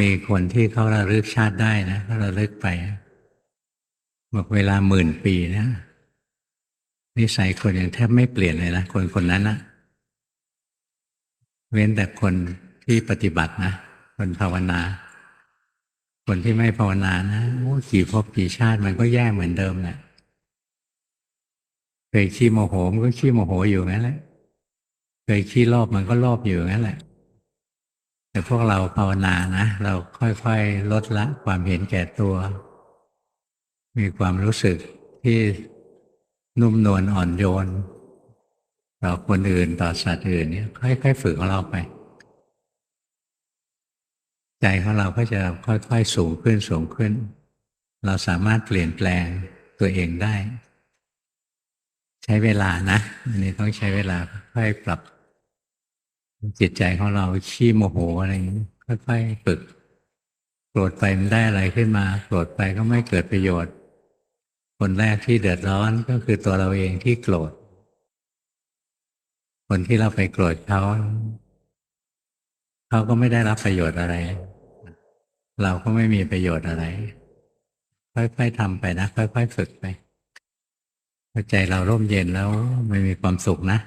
มีคนที่เขาระลึกชาติได้นะเขาระลึกไป บอกเวลาหมื่นปีนะนิสัยคนยังแทบไม่เปลี่ยนเลยนะคนคนนั้นนะเว้นแต่คนที่ปฏิบัตินะคนภาวนา คนที่ไม่ภาวนานะโอ้กี่ภพกี่ชาติมันก็แย่เหมือนเดิมแหละเคยขี้โมโหมันก็ขี้โมโหอยู่งั้นแหละเคยขี้โลภมันก็โลภอยู่งั้นแหละ แต่พวกเราภาวนานะ เราค่อยๆ ลดละความเห็นแก่ตัว มีความรู้สึกที่นุ่มนวลอ่อนโยน ต่อคนอื่นต่อสัตว์อื่นเนี่ยค่อยๆ ฝึกของเราไป ใจของเราก็จะค่อยๆ สูงขึ้นสูงขึ้น เราสามารถเปลี่ยนแปลงตัวเองได้ ใช้เวลานะอันนี้ต้องใช้เวลาค่อยๆปรับ จิตใจของเราขี้โมโหอะไรอย่างนี้ค่อยๆฝึกโกรธไปมันได้อะไรขึ้นมาโกรธไปก็ไม่เกิดประโยชน์ คนแรกที่เดือดร้อนก็คือตัวเราเองที่โกรธ คนที่เราไปโกรธเขาเขาก็ไม่ได้รับประโยชน์อะไร เราก็ไม่มีประโยชน์อะไร ค่อยๆทำไปนะ ค่อยๆฝึกไปพอใจเราร่มเย็นแล้วมันมีความสุขนะ